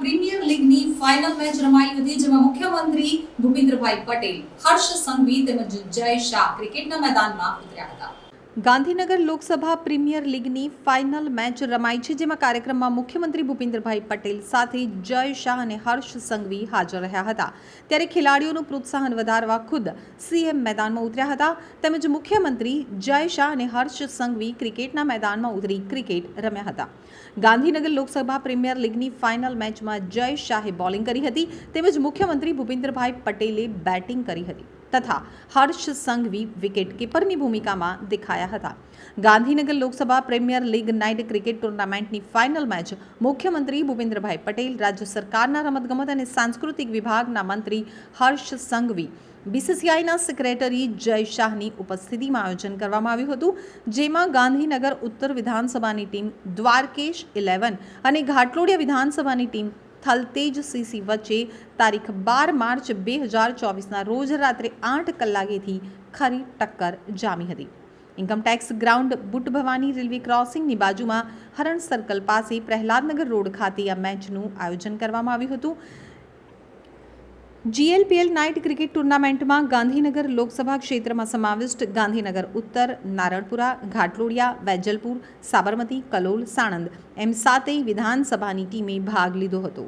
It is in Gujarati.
પ્રીમિયર લીગની ફાઇનલ મેચ રમાઈ હતી, જેમાં મુખ્યમંત્રી ભૂપેન્દ્રભાઈ પટેલ, હર્ષ સંઘવી તેમજ જય શાહ ક્રિકેટના મેદાનમાં ઉતર્યા હતા. ગાંધીનગર લોકસભા પ્રીમિયર લીગની ફાઇનલ મેચ રમાઈ છે, જેમાં કાર્યક્રમમાં મુખ્યમંત્રી ભૂપેન્દ્રભાઈ પટેલ સાથે જય શાહ અને હર્ષ સંઘવી હાજર રહ્યા હતા. ત્યારે ખેલાડીઓનું પ્રોત્સાહન વધારવા ખુદ સીએમ મેદાનમાં ઉતર્યા હતા. તેમજ મુખ્યમંત્રી જય શાહ અને હર્ષ સંઘવી ક્રિકેટના મેદાનમાં ઉતરી ક્રિકેટ રમ્યા હતા. ગાંધીનગર લોકસભા પ્રીમિયર લીગની ફાઇનલ મેચમાં જય શાહે બોલિંગ કરી હતી. તેમજ મુખ્યમંત્રી ભૂપેન્દ્રભાઈ પટેલે બેટિંગ કરી હતી. તથા હર્ષ સંઘવી વિકેટ કીપરની ભૂમિકામાં દેખાયા હતા. Gandhinagar Lok Sabha premier league night cricket ટુર્નામેન્ટની final match મુખ્યમંત્રી ભૂપેન્દ્રભાઈ પટેલ, રાજ્ય સરકારના રમતગમત અને સાંસ્કૃતિક વિભાગના મંત્રી હર્ષ સંઘવી બીસીસીઆઈના સેક્રેટરી જય શાહની ઉપસ્થિતિમાં આયોજન કરવામાં આવ્યું હતું, જેમાં ગાંધીનગર ઉત્તર વિધાનસભાની ટીમ દ્વારકેશ ઇલેવન અને ઘાટલોડિયા વિધાનસભાની ટીમ થલતેજ સીસી વચ્ચે તારીખ બાર માર્ચ બે હજાર ચોવીસના રોજ રાત્રે આઠ કલાકેથી ખરી ટક્કર જામી હતી. Income tax ground Boot Bhavani railway ક્રોસિંગની બાજુમાં હરણ સર્કલ પાસે પ્રહલાદનગર રોડ ખાતે આ મેચનું આયોજન કરવામાં આવ્યું હતું. જીએલપીએલ નાઇટ ક્રિકેટ ટુર્નામેન્ટમાં ગાંધીનગર લોકસભા ક્ષેત્રમાં સમાવિષ્ટ ગાંધીનગર, ઉત્તર, નારણપુરા, ઘાટલોડિયા, વેજલપુર, સાબરમતી, કલોલ, સાણંદ એમ સાતેય વિધાનસભાની ટીમે ભાગ લીધો હતો.